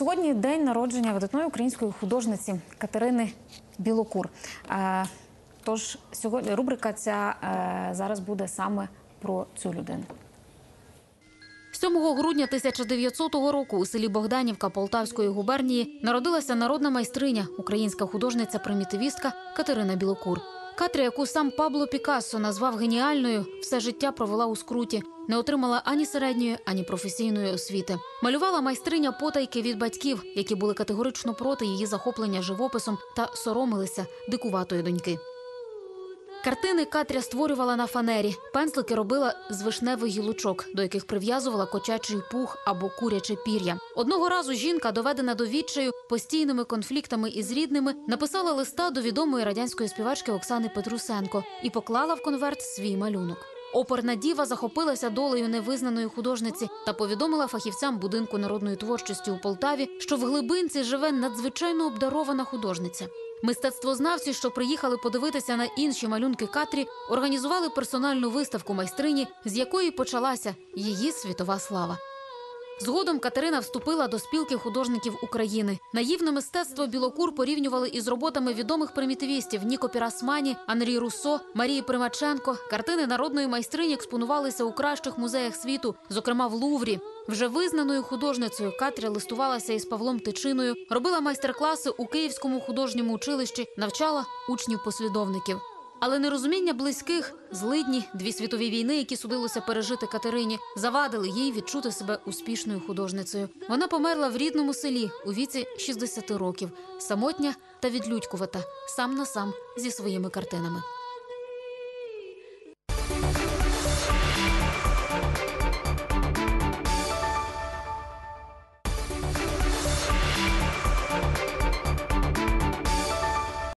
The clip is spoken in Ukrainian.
Сьогодні день народження видатної української художниці Катерини Білокур. Е, Тож сьогодні рубрика ця е, зараз буде саме про цю людину. 7 грудня 1900 року у селі Богданівка Полтавської губернії народилася народна майстриня, українська художниця-примітивістка Катерина Білокур. Катря, яку сам Пабло Пікассо назвав геніальною, все життя провела у скруті, не отримала ані середньої, ані професійної освіти. Малювала майстриня потайки від батьків, які були категорично проти її захоплення живописом та соромилися дикуватої доньки. Картини Катря створювала на фанері. Пензлики робила з вишневих гілочок, до яких прив'язувала кочачий пух або куряче пір'я. Одного разу жінка, доведена до відчаю постійними конфліктами із рідними, написала листа до відомої радянської співачки Оксани Петрусенко і поклала в конверт свій малюнок. Оперна діва захопилася долею невизнаної художниці та повідомила фахівцям будинку народної творчості у Полтаві, що в глибинці живе надзвичайно обдарована художниця. Мистецтвознавці, що приїхали подивитися на інші малюнки Катрі, організували персональну виставку майстрині, з якої почалася її світова слава. Згодом Катерина вступила до спілки художників України. Наївне мистецтво Білокур порівнювали із роботами відомих примітивістів Ніко Пірасмані, Анрі Руссо, Марії Примаченко. Картини народної майстрині експонувалися у кращих музеях світу, зокрема в Луврі. Вже визнаною художницею Катря листувалася із Павлом Тичиною, робила майстер-класи у Київському художньому училищі, навчала учнів-послідовників. Але нерозуміння близьких, злидні, дві світові війни, які судилося пережити Катерині, завадили їй відчути себе успішною художницею. Вона померла в рідному селі у віці 60 років, самотня та відлюдькувата, сам на сам зі своїми картинами.